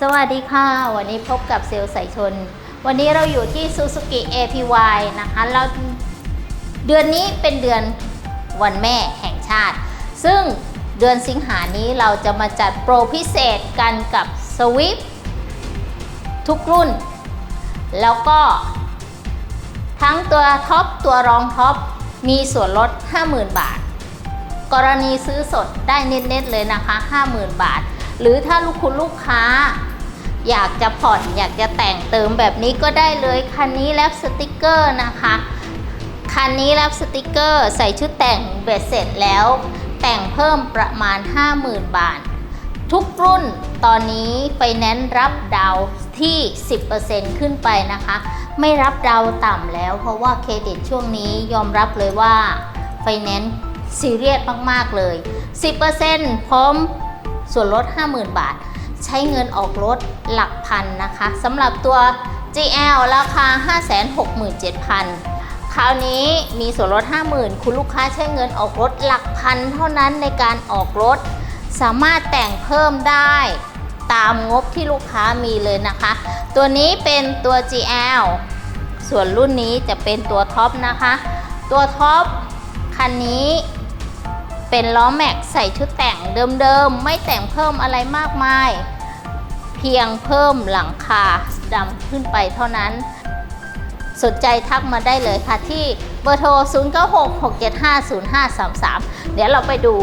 สวัสดีค่ะ วันนี้พบกับเซลล์สายชน วันนี้เราอยู่ที่ Suzuki APY นะคะเราเดือนนี้เป็นเดือนวันแม่แห่งชาติ ซึ่งเดือนสิงหานี้เราจะมาจัดโปรพิเศษกันกับสวิฟทุกรุ่น แล้วก็ ทั้งตัวท็อปตัวรองท็อปมีส่วนลด 50,000 บาท กรณีซื้อสดได้เน็ตๆเลยนะคะ 50,000 บาท หรือถ้าลูกคุณลูกค้า อยากจะผ่อนอยากจะแต่งเติมแบบนี้ก็ได้เลย คันนี้แลบสติกเกอร์นะคะ คันนี้แลบสติกเกอร์ ใส่ชุดแต่งเบ็ดเสร็จแล้ว แต่งเพิ่มประมาณ 50,000 บาท ทุกรุ่นตอนนี้ไฟแนนซ์รับดาวน์ที่ 10%ขึ้นไปนะคะ ไม่รับดาวต่ำแล้ว เพราะว่าเครดิตช่วงนี้ยอมรับเลยว่าไฟแนนซ์ซีเรียสมาก ๆ เลย 10%พร้อม ส่วนลด 50,000 บาท ใช้เงินออกรถหลักพันนะคะสำหรับตัว GL ราคา 567,000 คราวนี้มีส่วนลด 50,000 คุณลูกค้าใช้เงินออกรถหลักพันเท่านั้นในการออกรถ สามารถแต่งเพิ่มได้ตามงบที่ลูกค้ามีเลยนะคะ ตัวนี้เป็นตัว GL ส่วนรุ่นนี้จะเป็นตัวท็อปนะคะ ตัวท็อปคันนี้ เป็นล้อแม็กใส่ชุดแต่งเดิมๆ ไม่แต่งเพิ่มอะไรมากมาย เพียงเพิ่มหลังคาดำขึ้นไปเท่านั้น สนใจทักมาได้เลยค่ะที่เบอร์โทร 0966750533 เดี๋ยวเราไปดู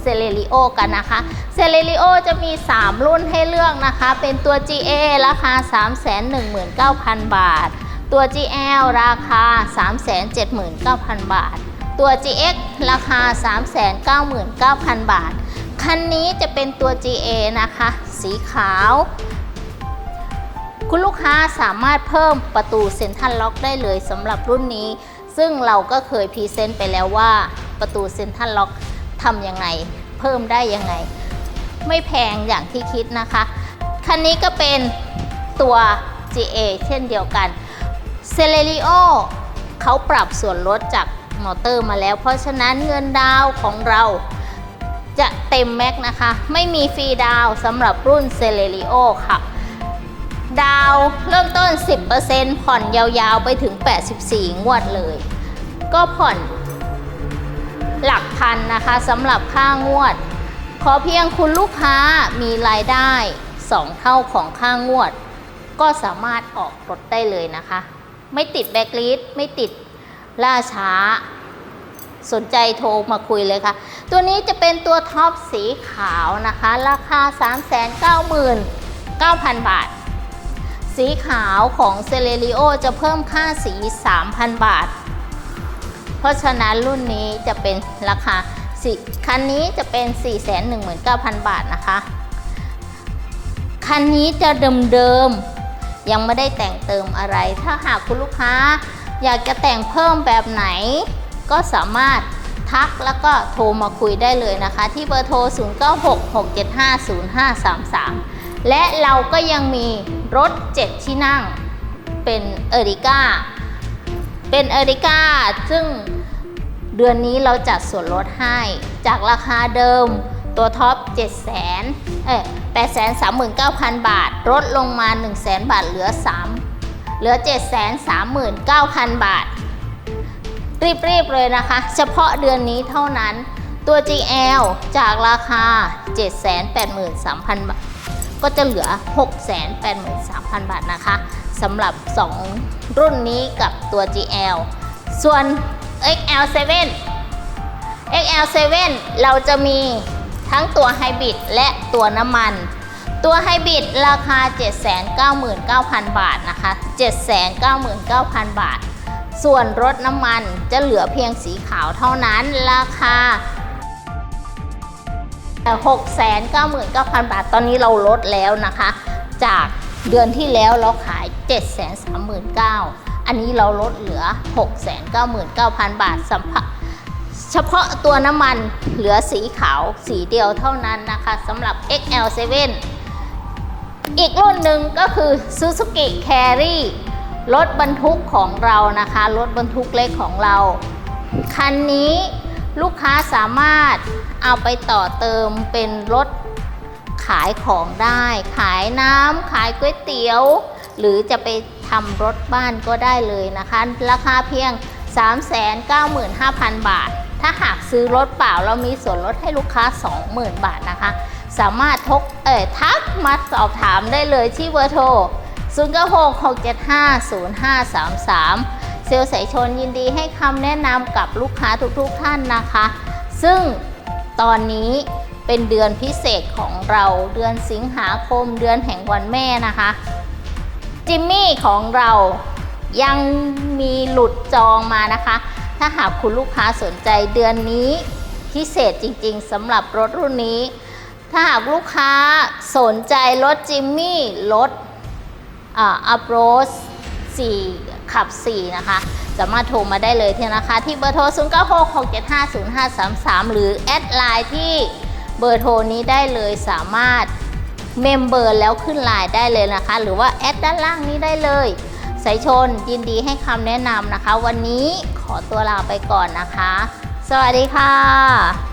เซเลริโอกันนะคะ เซเลริโอจะมี 3 รุ่นให้เลือกนะคะ เป็นตัว GA ราคา 319,000 บาท ตัว GL ราคา 379,000 บาท ตัว GX ราคา 399,000 บาท คันนี้จะเป็นตัว GA นะคะ สีขาว คุณลูกค้าสามารถเพิ่มประตูเซ็นทรัลล็อกได้เลยสำหรับรุ่นนี้ ซึ่งเราก็เคยพรีเซนต์ไปแล้วว่าประตูเซ็นทรัลล็อกทำยังไง เพิ่มได้ยังไง ไม่แพงอย่างที่คิดนะคะ คันนี้ก็เป็นตัว GA เช่นเดียวกัน c e l e r i o เขาปรับส่วนลดจาก มอเตอร์มาแล้ว เพราะฉะนั้นเงินดาวของเราจะเต็มแม็กนะคะ ไม่มีฟรีดาวสำหรับรุ่น c e l e r i o ค่ะ ดาวเริ่มต้น 10%ผ่อนยาวๆไปถึง 84 งวดเลย ก็ผ่อนหลักพันนะคะสำหรับค่างวด ขอเพียงคุณลูกค้ามีรายได้ 2 เท่าของค่างวด ก็สามารถออกรถได้เลยนะคะ ไม่ติดแบล็คลิสต์ไม่ติด ล่าช้า สนใจโทรมาคุยเลยค่ะ ตัวนี้จะเป็นตัวท็อปสีขาวนะคะ ราคา 399,000 บาท สีขาวของเซเลริโอจะเพิ่มค่าสี 3,000 บาท เพราะฉะนั้นรุ่นนี้จะเป็นราคาคันนี้จะเป็น 419,000 บาทนะคะ คันนี้จะเดิมๆยังไม่ได้แต่งเติมอะไร ถ้าหากคุณลูกค้า อยากจะแต่งเพิ่มแบบไหน ก็สามารถทักแล้วก็โทรมาคุยได้เลยนะคะ ที่เบอร์โทร 0966750533 และเราก็ยังมีรถ 7 ที่นั่งเป็นเอริก้า เป็นเอริก้า ซึ่งเดือนนี้เราจัดส่วนลดให้ จากราคาเดิมตัวท็อป 7 0 0 0 0เอ้ย839,000 บาทลดลงมา 1 0 0 0 0 0 บาทเหลือ 3 เหลือ 739,000 บาท รีบๆเลยนะคะ เฉพาะเดือนนี้เท่านั้น ตัว GL จากราคา 783,000 บาท ก็จะเหลือ 683,000 บาทนะคะสำหรับ 2 รุ่นนี้กับตัว GL ส่วน XL7 XL7 เราจะมีทั้งตัวไฮบริดและตัวน้ำมัน ตัวไฮบริดราคา 799,000 บาทนะคะ 799,000 บาท ส่วนรถน้ำมันจะเหลือเพียงสีขาวเท่านั้นราคา699,000 บาท ตอนนี้เราลดแล้วนะคะ จากเดือนที่แล้วเราขาย 739,000 อันนี้เราลดเหลือ 699,000 บาทสัมผัสเฉพาะตัวน้ำมันเหลือสีขาวสีเดียวเท่านั้นนะคะสำหรับ XL7 อีกรุ่นหนึ่งก็คือ Suzuki Carry รถบรรทุกของเรานะคะ รถบรรทุกเล็กของเรา คันนี้ลูกค้าสามารถเอาไปต่อเติมเป็นรถขายของได้ ขายน้ำขายก๋วยเตี๋ยว หรือจะไปทำรถบ้านก็ได้เลยนะคะ ราคาเพียง 395,000 บาท ถ้าหากซื้อรถเปล่าเรามีส่วนลดให้ลูกค้า 20,000 บาทนะคะ สามารถทกเอ่ทักมาสอบถามได้เลยที่เบอร์โทร 0966750533 เซลลสายชนยินดีให้คำแนะนำกับลูกค้าทุกๆท่านนะคะ ซึ่งตอนนี้เป็นเดือนพิเศษของเราเดือนสิงหาคมเดือนแห่งวันแม่นะคะ จิมมี่ของเรายังมีหลุดจองมานะคะ ถ้าหากคุณลูกค้าสนใจเดือนนี้พิเศษจริงๆสำหรับรถรุ่นนี้ ถ้าหากลูกค้าสนใจรถจิมมี่รถอัพโรส4ขับ 4 นะคะ สามารถโทรมาได้เลยที่นะคะ ที่เบอร์โทร 0 9 6 6 7 5 0 5 3 3 หรือแอดไลน์ที่เบอร์โทรนี้ได้เลยสามารถเมมเบอร์แล้วขึ้นไลน์ได้เลยนะคะ หรือว่าแอดด้านล่างนี้ได้เลยสายชนยินดีให้คำแนะนำนะคะ วันนี้ขอตัวลาไปก่อนนะคะ สวัสดีค่ะ